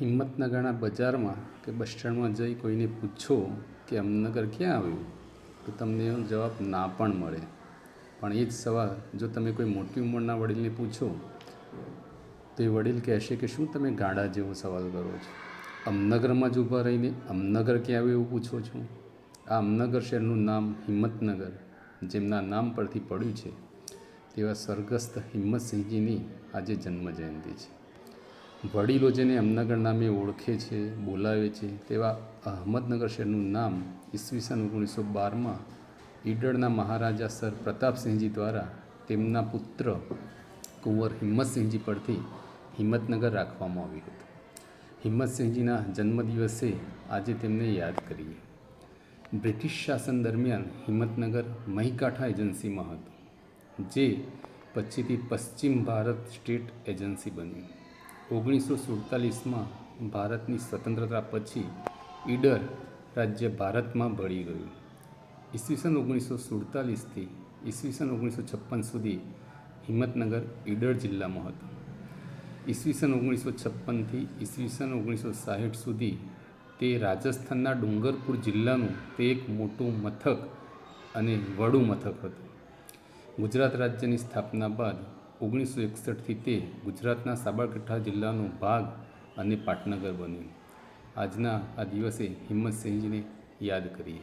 હિંમતનગરના બજારમાં કે બસ સ્ટેન્ડમાં જઈ કોઈને પૂછો કે અમનગર ક્યાં આવ્યું, તો તમને એનો જવાબ ના પણ મળે. પણ એ જ સવાલ, જો તમે કોઈ મોટી ઉંમરના વડીલને પૂછો, તો એ વડીલ કહેશે કે શું તમે ગાડા જેવો સવાલ કરો છો? અમનગરમાં જ ઊભા રહીને અમનગર ક્યાં આવ્યું એવું પૂછો છો? આ અમનગર શહેરનું નામ હિંમતનગર, જેમના નામ પરથી પડ્યું છે, તેવા સ્વર્ગસ્થ હિંમતસિંહજીની આજે જન્મજયંતિ છે. વડીલો જેને અમનગર નામે ઓળખે છે, બોલાવે છે, તેવા અહમદનગર શહેરનું નામ ઈસવીસન ઓગણીસો બારમાં ઈડળના મહારાજા સર પ્રતાપસિંહજી દ્વારા તેમના પુત્ર કુંવર હિંમતસિંહજી પરથી હિંમતનગર રાખવામાં આવ્યું હતું. હિંમતસિંહજીના જન્મદિવસે આજે તેમને યાદ કરીએ. બ્રિટિશ શાસન દરમિયાન હિંમતનગર મહીકાંઠા એજન્સીમાં હતું, જે પછીથી પશ્ચિમ ભારત સ્ટેટ એજન્સી બન્યું. ઓગણીસો સુડતાલીસમાં ભારતની સ્વતંત્રતા પછી ઈડર રાજ્ય ભારતમાં ભળી ગયું. ઈસવીસન ઓગણીસો સુડતાલીસથી ઈસવીસન ઓગણીસો છપ્પન સુધી હિંમતનગર ઈડર જિલ્લામાં હતું. ઈસવીસન ઓગણીસો છપ્પનથી ઈસવીસન ઓગણીસો સાહીઠ સુધી તે રાજસ્થાનના ડુંગરપુર જિલ્લાનું તે એક મોટું મથક અને વડું મથક હતું. ગુજરાત રાજ્યની સ્થાપના બાદ ઓગણીસો એકસઠથી તે ગુજરાતના સાબરકાંઠા જિલ્લાનો ભાગ અને પાટનગર બન્યું. આજના આ દિવસે હિંમતસિંહજીને યાદ કરીએ.